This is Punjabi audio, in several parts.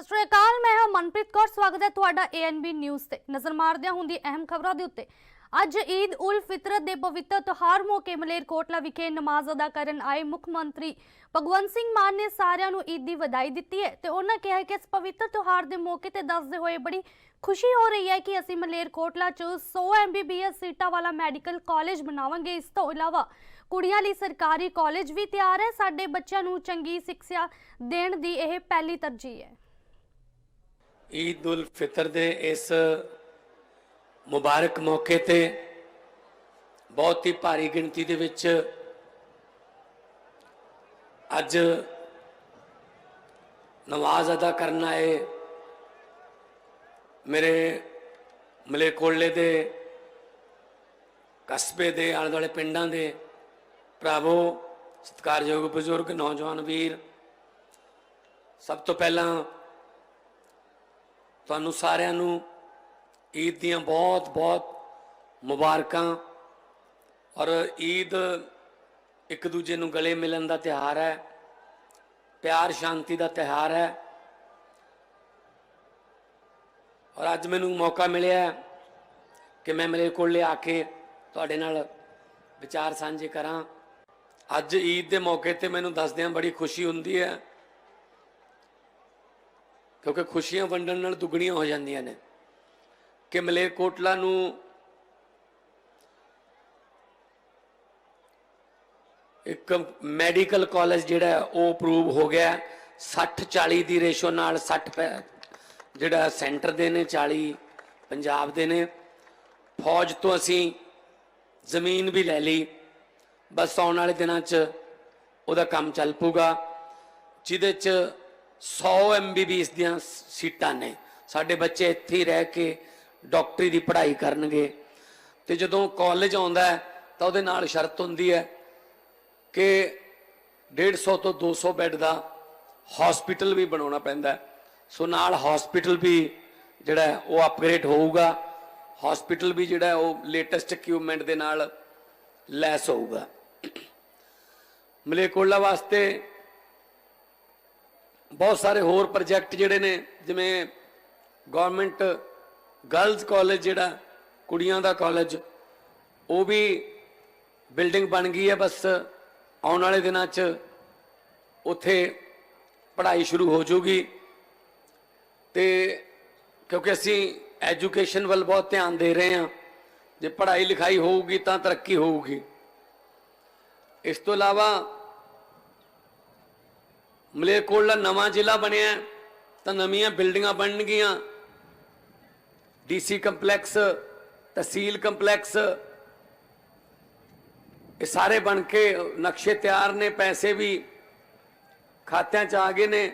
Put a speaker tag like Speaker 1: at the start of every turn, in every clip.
Speaker 1: ਸਤਿ ਸ਼੍ਰੀ ਅਕਾਲ, ਮੈਂ ਹਾਂ ਮਨਪ੍ਰੀਤ ਕੌਰ, ਸਵਾਗਤ ਹੈ ਤੁਹਾਡਾ ਏਐਨਬੀ ਨਿਊਜ਼ ਤੇ। ਨਜ਼ਰ ਮਾਰਦਿਆਂ ਹੁੰਦੀ ਅਹਿਮ ਖਬਰਾਂ ਦੇ ਉੱਤੇ। ਅੱਜ ਈਦ ਉਲ ਫਿਤਰ ਦੇ ਪਵਿੱਤਰ ਤਿਉਹਾਰ ਮੌਕੇ ਮਲੇਰਕੋਟਲਾ ਵਿਖੇ ਨਮਾਜ਼ ਅਦਾ ਕਰਨ ਆਏ ਮੁੱਖ ਮੰਤਰੀ ਭਗਵੰਤ ਸਿੰਘ ਮਾਨ ਨੇ ਸਾਰਿਆਂ ਨੂੰ ਈਦ ਦੀ ਵਧਾਈ ਦਿੱਤੀ ਹੈ ਤੇ ਉਹਨਾਂ ਕਿਹਾ ਕਿ ਇਸ ਪਵਿੱਤਰ ਤਿਉਹਾਰ ਦੇ ਮੌਕੇ ਤੇ ਦੱਸਦੇ ਹੋਏ ਬੜੀ ਖੁਸ਼ੀ ਹੋ ਰਹੀ ਹੈ ਕਿ ਅਸੀਂ ਮਲੇਰਕੋਟਲਾ 'ਚ 100 ਐਮਬੀਬੀਐਸ ਸੀਟਾਂ ਵਾਲਾ ਮੈਡੀਕਲ ਕਾਲਜ ਬਣਾਵਾਂਗੇ। ਇਸ ਤੋਂ ਇਲਾਵਾ ਕੁੜੀਆਂ ਲਈ ਸਰਕਾਰੀ ਕਾਲਜ ਵੀ ਤਿਆਰ ਹੈ। ਸਾਡੇ ਬੱਚਿਆਂ ਨੂੰ ਚੰਗੀ ਸਿੱਖਿਆ ਦੇਣ ਦੀ ਇਹ ਪਹਿਲੀ ਤਰਜੀਹ ਹੈ।
Speaker 2: ਈਦ ਉਲ ਫਿਤਰ ਦੇ ਇਸ ਮੁਬਾਰਕ ਮੌਕੇ ਤੇ ਬਹੁਤ ਹੀ ਭਾਰੀ ਗਿਣਤੀ ਦੇ ਵਿੱਚ ਅੱਜ ਨਮਾਜ਼ ਅਦਾ ਕਰਨ ਆਏ ਮੇਰੇ ਮਲੇਕੋਲੇ ਦੇ ਕਸਬੇ ਦੇ ਆਲੇ ਦੁਆਲੇ ਪਿੰਡਾਂ ਦੇ ਭਰਾਵੋ, ਸਤਿਕਾਰਯੋਗ ਬਜ਼ੁਰਗ, ਨੌਜਵਾਨ ਵੀਰ, ਸਭ ਤੋਂ ਪਹਿਲਾਂ ਤੁਹਾਨੂੰ ਸਾਰਿਆਂ ਨੂੰ ਈਦ ਦੀਆਂ ਬਹੁਤ ਬਹੁਤ ਮੁਬਾਰਕਾਂ। ਔਰ ਈਦ ਇੱਕ ਦੂਜੇ ਨੂੰ ਗਲੇ ਮਿਲਣ ਦਾ ਤਿਉਹਾਰ ਹੈ, ਪਿਆਰ ਸ਼ਾਂਤੀ ਦਾ ਤਿਉਹਾਰ ਹੈ। ਔਰ ਅੱਜ ਮੈਨੂੰ ਮੌਕਾ ਮਿਲਿਆ ਕਿ ਮੈਂ ਮੇਰੇ ਕੋਲ ਲਿਆ ਕੇ ਤੁਹਾਡੇ ਨਾਲ ਵਿਚਾਰ ਸਾਂਝੇ ਕਰਾਂ। ਅੱਜ ਈਦ ਦੇ ਮੌਕੇ ਤੇ ਮੈਨੂੰ ਦੱਸਦਿਆਂ ਬੜੀ ਖੁਸ਼ੀ ਹੁੰਦੀ ਹੈ ਕਿਉਂਕਿ ਖੁਸ਼ੀਆਂ ਵੰਡਣ ਨਾਲ ਦੁੱਗਣੀਆਂ ਹੋ ਜਾਂਦੀਆਂ ਨੇ। ਕਿ ਮਲੇਰਕੋਟਲਾ ਨੂੰ ਇੱਕ ਮੈਡੀਕਲ ਕਾਲਜ ਜਿਹੜਾ ਉਹ ਅਪਰੂਵ ਹੋ ਗਿਆ 60 40 ਦੀ ਰੇਸ਼ੋ ਨਾਲ 60 ਪੈ- ਜਿਹੜਾ ਸੈਂਟਰ ਦੇ ਨੇ 40 ਪੰਜਾਬ ਦੇ ਨੇ। ਫੌਜ ਤੋਂ ਅਸੀਂ ਜ਼ਮੀਨ ਵੀ ਲੈ ਲਈ। ਬਸ ਆਉਣ ਵਾਲੇ ਦਿਨਾਂ 'ਚ ਉਹਦਾ ਕੰਮ ਚੱਲ ਪੂਗਾ ਜਿਹਦੇ 'ਚ 100 ਐਮਬੀਬੀਐਸ ਦੀਆਂ ਸੀਟਾਂ ਨੇ। ਸਾਡੇ ਬੱਚੇ ਇੱਥੇ ਹੀ ਰਹਿ ਕੇ ਡਾਕਟਰੀ ਦੀ ਪੜ੍ਹਾਈ ਕਰਨਗੇ। ਤੇ ਜਦੋਂ ਕਾਲਜ ਆਉਂਦਾ ਤਾਂ ਉਹਦੇ ਨਾਲ ਸ਼ਰਤ ਹੁੰਦੀ ਹੈ ਕਿ 150 ਤੋਂ 200 ਬੈੱਡ ਦਾ ਹਸਪੀਟਲ ਵੀ ਬਣਾਉਣਾ ਪੈਂਦਾ ਸੋ ਨਾਲ ਹਸਪੀਟਲ ਵੀ ਜਿਹੜਾ ਉਹ ਅਪਗ੍ਰੇਡ ਹੋਊਗਾ। ਹਸਪੀਟਲ ਵੀ ਜਿਹੜਾ ਉਹ ਲੇਟੈਸਟ ਇਕਵਿਪਮੈਂਟ ਦੇ ਨਾਲ ਲੈਸ ਹੋਊਗਾ। ਮਲੇਕੋਲਾ ਵਾਸਤੇ ਬਹੁਤ ਸਾਰੇ ਹੋਰ ਪ੍ਰੋਜੈਕਟ ਜਿਹੜੇ ਨੇ, ਜਿਵੇਂ ਗਵਰਨਮੈਂਟ ਗਰਲਜ਼ ਕਾਲਜ ਜਿਹੜਾ, ਕੁੜੀਆਂ ਦਾ ਕਾਲਜ ਉਹ ਵੀ ਬਿਲਡਿੰਗ ਬਣ ਗਈ ਹੈ ਬਸ। ਆਉਣ ਵਾਲੇ ਦਿਨਾਂ 'ਚ ਉੱਥੇ ਪੜ੍ਹਾਈ ਸ਼ੁਰੂ ਹੋ ਜਾਊਗੀ। ਤੇ ਕਿਉਂਕਿ ਅਸੀਂ ਐਜੂਕੇਸ਼ਨ ਵੱਲ ਬਹੁਤ ਧਿਆਨ ਦੇ ਰਹੇ ਹਾਂ, ਜੇ ਪੜ੍ਹਾਈ ਲਿਖਾਈ ਹੋਊਗੀ ਤਾਂ ਤਰੱਕੀ ਹੋਊਗੀ। ਇਸ ਤੋਂ ਇਲਾਵਾ ਮਲੇਰਕੋਟਲਾ ਨਵਾਂ ਜ਼ਿਲ੍ਹਾ ਬਣਿਆ ਤਾਂ ਨਵੀਆਂ ਬਿਲਡਿੰਗਾਂ ਬਣਨਗੀਆਂ। ਡੀਸੀ ਕੰਪਲੈਕਸ, ਤਹਿਸੀਲ ਕੰਪਲੈਕਸ, ਇਹ ਸਾਰੇ ਬਣ ਕੇ ਨਕਸ਼ੇ ਤਿਆਰ ਨੇ, ਪੈਸੇ ਵੀ ਖਾਤਿਆਂ 'ਚ ਆ ਗਏ ਨੇ।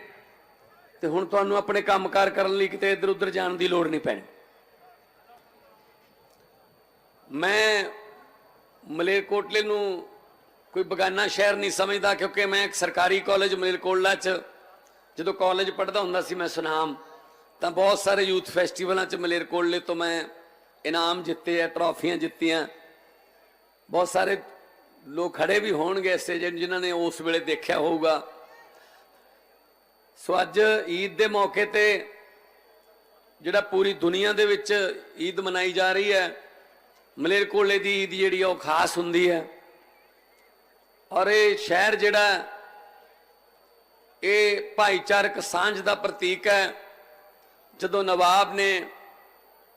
Speaker 2: ਤੇ ਹੁਣ ਤੁਹਾਨੂੰ ਆਪਣੇ ਕੰਮਕਾਰ ਕਰਨ ਲਈ ਕਿਤੇ ਇੱਧਰ ਉੱਧਰ ਜਾਣ ਦੀ ਲੋੜ ਨਹੀਂ ਪੈਣੀ। ਮੈਂ ਮਲੇਰਕੋਟਲੇ ਨੂੰ ਕੋਈ ਬਗਾਨਾ ਸ਼ਹਿਰ ਨਹੀਂ ਸਮਝਦਾ ਕਿਉਂਕਿ ਮੈਂ ਇੱਕ ਸਰਕਾਰੀ ਕਾਲਜ ਮਲੇਰਕੋਟਲਾ 'ਚ। ਜਦੋਂ ਕਾਲਜ ਪੜ੍ਹਦਾ ਹੁੰਦਾ ਸੀ ਮੈਂ ਸੁਨਾਮ, ਤਾਂ ਬਹੁਤ ਸਾਰੇ ਯੂਥ ਫੈਸਟੀਵਲਾਂ 'ਚ ਮਲੇਰਕੋਟਲੇ ਤੋਂ ਮੈਂ ਇਨਾਮ ਜਿੱਤੇ ਆ, ਟਰਾਫੀਆਂ ਜਿੱਤੀਆਂ। ਬਹੁਤ ਸਾਰੇ ਲੋਕ ਖੜੇ ਵੀ ਹੋਣਗੇ ਐਸੇ ਜਿਹਨ- ਜਿਨ੍ਹਾਂ ਨੇ ਉਸ ਵੇਲੇ ਦੇਖਿਆ ਹੋਊਗਾ। ਸੋ ਅੱਜ ਈਦ ਦੇ ਮੌਕੇ ਤੇ ਜਿਹੜਾ ਪੂਰੀ ਦੁਨੀਆ ਦੇ ਵਿੱਚ ਈਦ ਮਨਾਈ ਜਾ ਰਹੀ ਹੈ ਮਲੇਰਕੋਟਲੇ ਦੀ ਈਦ ਜਿਹੜੀ ਆ ਉਹ ਖਾਸ ਹੁੰਦੀ ਹੈ। ਔਰ ਇਹ ਸ਼ਹਿਰ ਜਿਹੜਾ ਇਹ ਭਾਈਚਾਰਕ ਸਾਂਝ ਦਾ ਪ੍ਰਤੀਕ ਹੈ। ਜਦੋਂ ਨਵਾਬ ਨੇ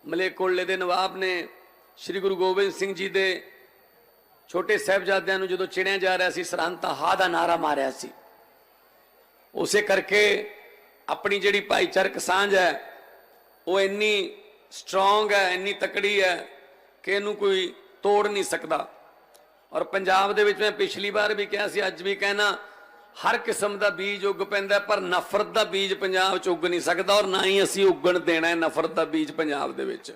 Speaker 2: ਮਲੇਰਕੋਟਲੇ ਦੇ ਨਵਾਬ ਨੇ ਸ੍ਰੀ ਗੁਰੂ ਗੋਬਿੰਦ ਸਿੰਘ ਜੀ ਦੇ ਛੋਟੇ ਸਾਹਿਬਜ਼ਾਦਿਆਂ ਨੂੰ ਜਦੋਂ ਚਿਣਿਆ ਜਾ ਰਿਹਾ ਸੀ, ਸਰਹੰਦ ਤਾਂ ਹਾ ਦਾ ਨਾਰਾ ਮਾਰਿਆ ਸੀ। ਉਸੇ ਕਰਕੇ ਆਪਣੀ ਜਿਹੜੀ ਭਾਈਚਾਰਕ ਸਾਂਝ ਹੈ, ਉਹ ਇੰਨੀ ਸਟਰੋਂਗ ਹੈ, ਇੰਨੀ ਤਕੜੀ ਹੈ ਕਿ ਇਹਨੂੰ ਕੋਈ ਤੋੜ ਨਹੀਂ ਸਕਦਾ। ਔਰ ਪੰਜਾਬ ਦੇ ਵਿੱਚ ਮੈਂ ਪਿਛਲੀ ਵਾਰ ਵੀ ਕਿਹਾ ਸੀ, ਅੱਜ ਵੀ ਕਹਿਣਾ, ਹਰ ਕਿਸਮ ਦਾ ਬੀਜ ਉੱਗ ਪੈਂਦਾ ਪਰ ਨਫ਼ਰਤ ਦਾ ਬੀਜ ਪੰਜਾਬ 'ਚ ਉੱਗ ਨਹੀਂ ਸਕਦਾ ਔਰ ਨਾ ਹੀ ਅਸੀਂ ਉੱਗਣ ਦੇਣਾ ਹੈ ਨਫ਼ਰਤ ਦਾ ਬੀਜ ਪੰਜਾਬ ਦੇ ਵਿੱਚ।